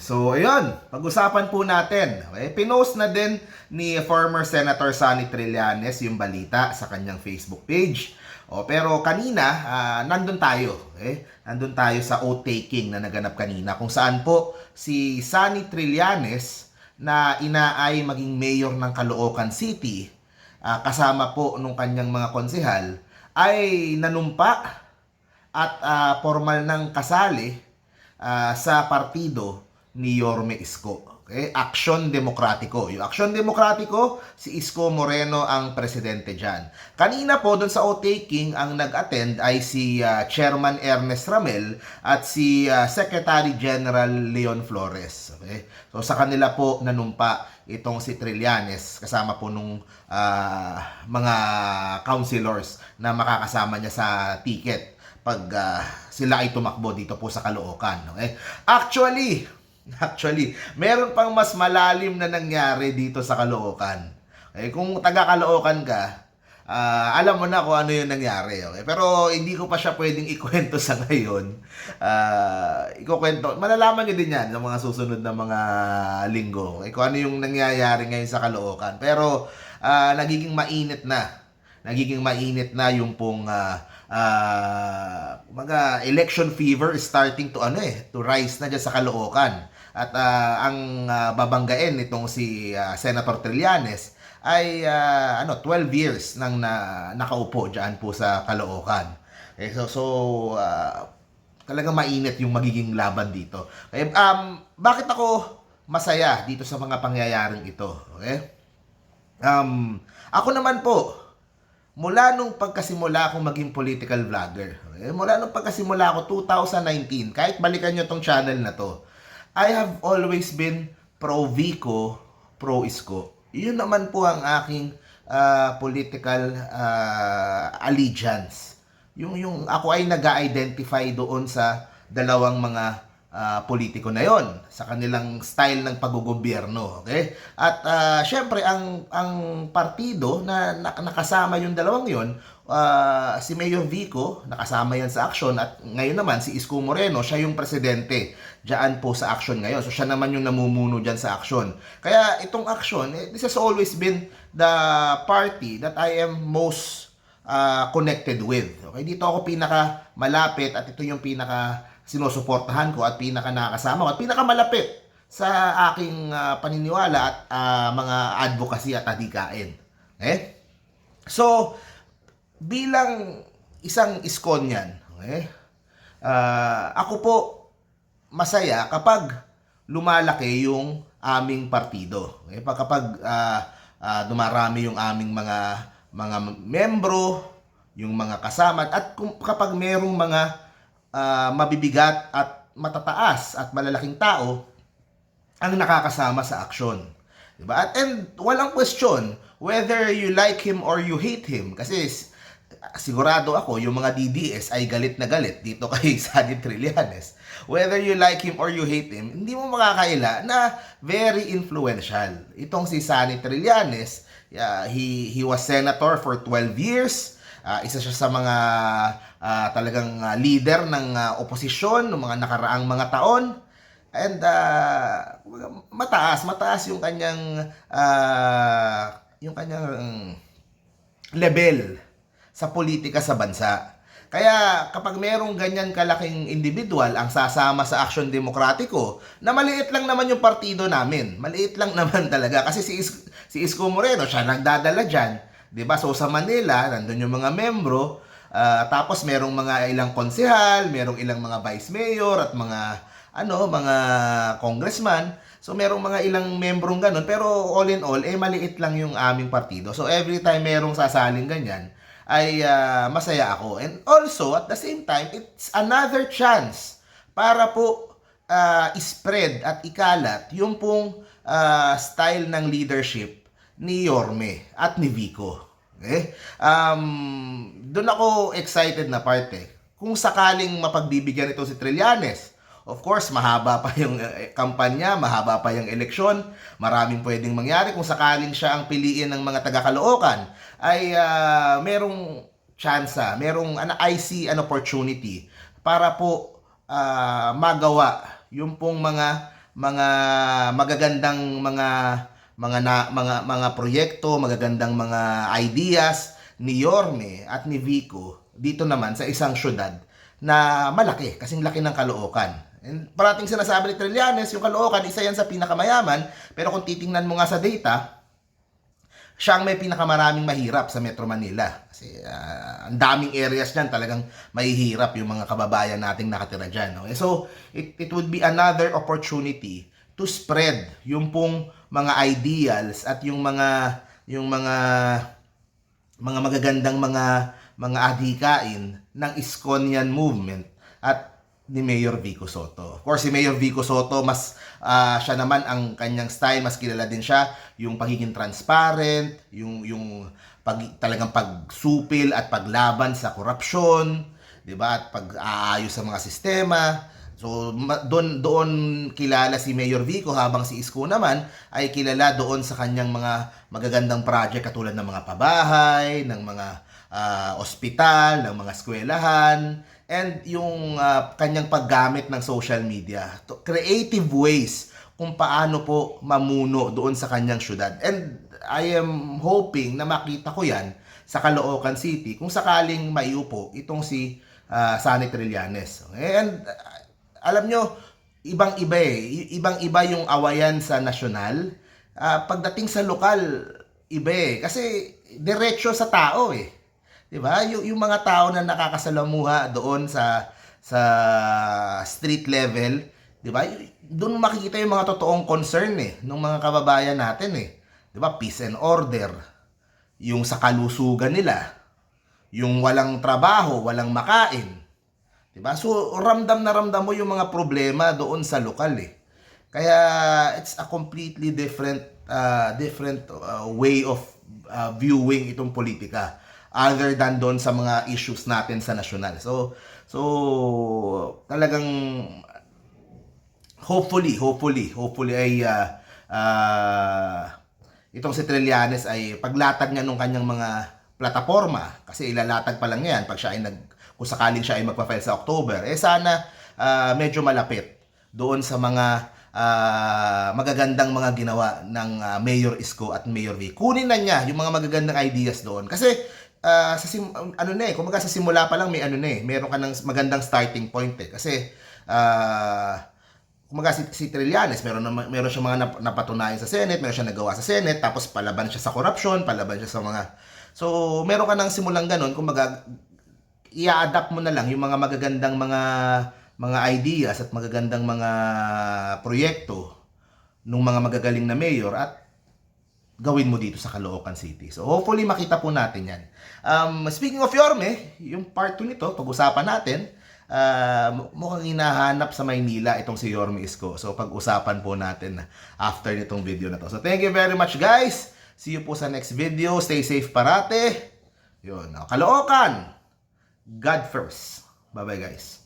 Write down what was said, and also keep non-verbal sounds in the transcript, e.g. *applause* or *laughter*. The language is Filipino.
So, ayun, pag-usapan po natin. Eh, pinost na din ni former Senator Sonny Trillanes yung balita sa kanyang Facebook page. O, pero kanina, ah, nandun tayo. Eh, nandun tayo sa oath-taking na naganap kanina kung saan po si Sonny Trillanes na inaay maging mayor ng Caloocan City ah, kasama po nung kanyang mga konsehal ay nanumpa at ah, formal ng kasali ah, sa partido ni Yorme Isko. Okay? Aksyon Demokratiko. Yung Aksyon Demokratiko, si Isko Moreno ang presidente dyan. Kanina po, doon sa O-Taking, ang nag-attend ay si ah, Chairman Ernest Ramel at si ah, Secretary General Leon Flores. Okay? So sa kanila po nanumpa itong si Trillanes kasama po nung ah, mga councilors na makakasama niya sa ticket pag ah, sila ay tumakbo dito po sa Caloocan. Okay? Actually, *laughs* actually, meron pang mas malalim na nangyari dito sa Caloocan. Okay? Kung taga Caloocan ka, ah, alam mo na kung ano yung nangyari. Okay? Pero hindi ko pa siya pwedeng ikwento sa ngayon. Ah, ikukwento. Malalaman nyo din yan ng mga susunod na mga linggo. Okay? Kung ano yung nangyayari ngayon sa Caloocan. Pero ah, nagiging mainit na nagiging mainit na yung pong ah, ah, mga election fever is starting to ano eh to rise na diyan sa Caloocan at ah, ang ah, babanggain nitong si ah, Senator Trillanes ay ah, ano 12 years nang na, nakaupo diyan po sa Caloocan. Eh, so so ah, talagang mainit yung magiging laban dito. Eh, um, bakit ako masaya dito sa mga pangyayaring ito? Okay? Um, ako naman po, mula nung pagkasimula akong maging political vlogger, eh, mula nung pagkasimula ako 2019, kahit balikan nyo tong channel na to, I have always been pro Vico, pro Isko. Yun naman po ang aking ah, political ah, allegiance. Yung, yung ako ay nag-identify doon sa dalawang mga ah, politiko na yon sa kanilang style ng paggogobyerno okay? At ah, syempre ang ang partido na, na nakasama yung dalawang yon ah, si Mayor Vico nakasama yan sa aksyon at ngayon naman si Isko Moreno siya yung presidente diyan po sa aksyon ngayon. So siya naman yung namumuno diyan sa aksyon. Kaya itong aksyon eh, this has always been the party that I am most uh, connected with. Okay, dito ako pinaka malapit at ito yung pinaka sinusuportahan ko at pinaka nakakasama ko at pinaka malapit sa aking ah, paniniwala at ah, mga advocacy at adikain. Okay? So, bilang isang iskon yan, okay? Ah, ako po masaya kapag lumalaki yung aming partido. Okay? Pag kapag ah, ah, dumarami yung aming mga mga membro, yung mga kasama at kapag merong mga ah, mabibigat at matataas at malalaking tao ang nakakasama sa aksyon. Diba? At and walang question whether you like him or you hate him kasi sigurado ako yung mga DDS ay galit na galit dito *laughs* kay Sadi Trillanes. Whether you like him or you hate him, hindi mo makakaila na very influential. Itong si Sani Trillanes, uh, he, he was senator for 12 years. Ah, isa siya sa mga ah, talagang ah, leader ng ah, oposisyon ng mga nakaraang mga taon. And ah, mataas, mataas yung kanyang ah, yung kanyang mm, level sa politika sa bansa. Kaya kapag merong ganyan kalaking individual ang sasama sa Aksyon Demokratiko, na maliit lang naman yung partido namin. Maliit lang *laughs* naman talaga. Kasi si, Is- si Isko Moreno, siya nagdadala dyan. 'Di ba So sa Manila, nandun yung mga membro. ah, tapos merong mga ilang konsehal, merong ilang mga vice mayor at mga ano, mga congressman. So merong mga ilang membrong ganun, pero all in all, eh maliit lang yung aming partido. So every time merong sasaling ganyan, ay ah, masaya ako. And also, at the same time, it's another chance para po ah, spread at ikalat yung pong ah, style ng leadership ni Yorme at ni Vico. Okay? Um, doon ako excited na parte. Kung sakaling mapagbibigyan ito si Trillanes, of course, mahaba pa yung eh, kampanya, mahaba pa yung eleksyon, maraming pwedeng mangyari. Kung sakaling siya ang piliin ng mga taga-Caloocan, ay ah, merong tsansa, merong ano, I see an opportunity para po ah, magawa yung pong mga mga magagandang mga mga na, mga mga proyekto, magagandang mga ideas ni Yorme at ni Vico dito naman sa isang syudad na malaki, kasing laki ng Caloocan. And parating sinasabi ni Trillanes, yung Caloocan, isa yan sa pinakamayaman, pero kung titingnan mo nga sa data, siya ang may pinakamaraming mahirap sa Metro Manila. Kasi ah, ang daming areas niyan talagang mahihirap yung mga kababayan nating nakatira dyan. No? Eh, So, it, it would be another opportunity to spread yung pong mga ideals at yung mga yung mga mga magagandang mga mga adhikain ng Iskonian movement at ni Mayor Vico Soto. Of course, si Mayor Vico Soto, mas ah, siya naman ang kanyang style, mas kilala din siya yung pagiging transparent, yung yung pag, talagang pagsupil at paglaban sa korupsyon, 'di ba? At pag-aayos sa mga sistema. So doon doon kilala si Mayor Vico habang si Isko naman ay kilala doon sa kanyang mga magagandang project katulad ng mga pabahay, ng mga ah, ospital, ng mga eskwelahan, and yung ah, kanyang paggamit ng social media. To, creative ways kung paano po mamuno doon sa kanyang syudad. And I am hoping na makita ko yan sa Caloocan City kung sakaling maiupo itong si ah, Sunny Trillanes. And alam nyo, ibang-iba eh. Ibang-iba yung awayan sa nasyonal. Ah, pagdating sa lokal, iba eh. Kasi diretso sa tao eh. 'Di ba? Yung, yung mga tao na nakakasalamuha doon sa sa street level, 'di ba? Doon makikita yung mga totoong concern eh ng mga kababayan natin eh. 'Di ba? Peace and order. Yung sa kalusugan nila. Yung walang trabaho, walang makain. 'Di ba? So ramdam na ramdam mo yung mga problema doon sa lokal eh. Kaya it's a completely different uh, different uh, way of uh, viewing itong politika other than doon sa mga issues natin sa nasyonal. So so talagang hopefully, hopefully, hopefully ay uh, uh, itong si Trillanes ay paglatag niya nung kanyang mga plataforma kasi ilalatag pa lang yan pag siya ay nag kung sakaling siya ay magpa-file sa October eh sana uh, medyo malapit doon sa mga ah, magagandang mga ginawa ng ah, Mayor Isko at Mayor V. Kunin na niya yung mga magagandang ideas doon. Kasi ah, sa sim- ano na eh, kumaga sa simula pa lang may ano na eh, meron ka ng magandang starting point eh. Kasi ah kumaga si, si Trillanes, meron, meron siya mga nap- napatunayan sa Senate, meron siya nagawa sa Senate, tapos palaban siya sa corruption, palaban siya sa mga... So, meron ka ng simulang ganun, kumbaga, i-adapt mo na lang yung mga magagandang mga mga ideas at magagandang mga proyekto ng mga magagaling na mayor at gawin mo dito sa Caloocan City. So hopefully makita po natin yan. Um, speaking of Yorme, yung part 2 nito, pag-usapan natin, uh, mukhang hinahanap sa Maynila itong si Yorme Isko. So pag-usapan po natin after nitong video na to. So thank you very much guys. See you po sa next video. Stay safe parate. Yun. Caloocan. God first. Bye-bye guys.